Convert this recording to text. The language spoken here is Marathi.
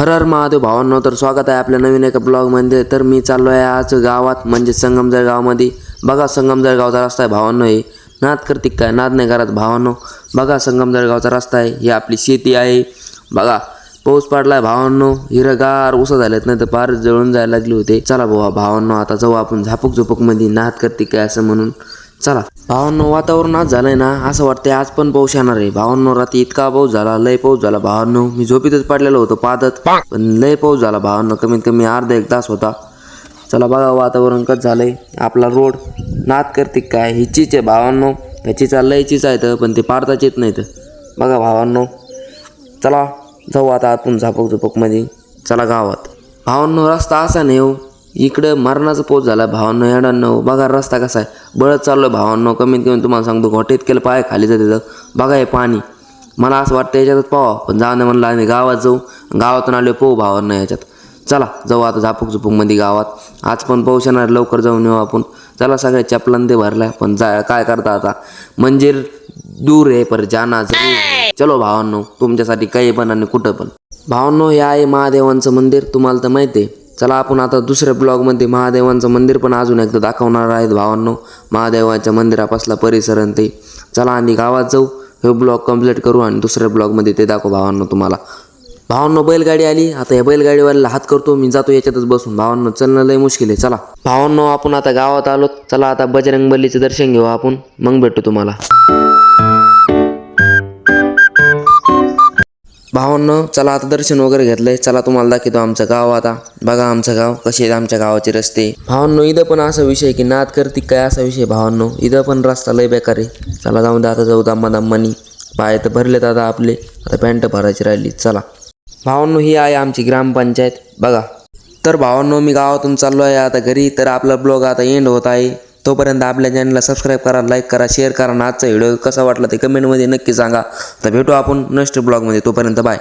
हर हर महादेव भावांनो तर स्वागत आहे आपल्या नवीन एका ब्लॉगमध्ये. तर मी चाललो आहे आज गावात म्हणजे संगमजर गावामध्ये. बघा संगमजर गावचा रस्ता आहे भावांनो हे. नाद करतिक काय? नाद नाही करत भावांनो. बघा संगमजर गावचा रस्ता आहे. ही आपली शेती आहे. बघा पाऊस पडला आहे भावांनो. हिरगार उसा झालेत नाही तर पार जळून जायला लागले होते. चला भावा भावांनो आता जाऊ आपण झापूक झुपूकमध्ये नाद करतिक काय असं म्हणून. चला. भावांनो वातावरण आज झालंय ना असं वाटतंय आज पण पाऊस येणार आहे. भावांनो रात्री इतका पाऊस झाला लय पाऊस झाला भावांनो. मी झोपीतच पडलेलो होतो पादत पण लय पाऊस झाला भावांनो. कमीत कमी अर्धा एक तास होता. चला बघा वातावरण कसं झालंय. आपला रोड नाद करते काय? हिचीच आहे भावांनो. ह्याची चाललंय हिचीच आहे तर पण ते पाडताच येत नाही तर बघा भावांनो. चला जाऊ आता आपण झापक झुपकमध्ये चला गावात. भावांनो रस्ता असा नाही हो. इकडं मरणाचा पोच झाला. भावांनो येणार बघा रस्ता कसा आहे. बळत चाललो भावांनो. कमीत कमी तुम्हाला सांगतो घोटेत केलं पाय खाली जाते तर. बघा हे पाणी. मला असं वाटतं याच्यातच पावा. पण जाऊ म्हणलं आम्ही गावात जाऊ. गावातून आलो पोहू भावांना याच्यात. चला जाऊ आता झापूक झुपूकमध्ये गावात. आज पण पाऊस येणार लवकर जाऊन येऊ आपण. चला सगळ्या चपलान ते भरल्या. पण जा काय करता आता? मंदिर दूर आहे पर जाना जरूर चलो भावांनो तुमच्यासाठी काही पण आणि कुठं पण. भावांनो हे आहे महादेवांचं मंदिर. तुम्हाला तर माहिती आहे. चला आपण आता दुसऱ्या ब्लॉगमध्ये महादेवांचं मंदिर पण अजून एकदा दाखवणार आहेत भावांनो. महादेवाच्या मंदिरापासला परिसर आणि ते. चला आणि गावात जाऊ. हे ब्लॉग कंप्लीट करू आणि दुसऱ्या ब्लॉगमध्ये ते दाखवू भावांनो तुम्हाला. भावांनो बैलगाडी आली. आता या बैलगाडीवाल्याला हात करतो. मी जातो याच्यातच बसून. भावांनो चलणं लय मुश्किल आहे. चला. भावांनो आपण आता गावात आलो चला आता बजरंग बलीचं दर्शन घेऊ आपण. मग भेटू तुम्हाला. भावांनो चला आता दर्शन वगैरे घेतलंय. चला तुम्हाला दाखवतो आमचं गाव आता. बघा आमचं गाव कसे आहेत आमच्या गावाचे रस्ते. भावांनो इथं पण असा विषय आहे की नाद करती काय असा विषय भावांनो? इथं पण रस्ता लय बेकार आहे. चला जाऊन दे आता जाऊ दम्मा दम्मानी. पाय तर भरले दादा आपले. आता पॅन्ट भरायची राहिली. चला. भावांनो ही आहे आमची ग्रामपंचायत. बघा. तर भावांनो मी गावातून चाललो आहे आता घरी तर आपला ब्लॉग आता एंड होत आहे. तोपर्यंत आपल्या चॅनलला सबस्क्राईब करा लाईक करा शेअर करा आणि आजचा व्हिडिओ कसा वाटला ते कमेंटमध्ये नक्की सांगा. तर भेटू आपण नेक्स्ट ब्लॉगमध्ये तोपर्यंत बाय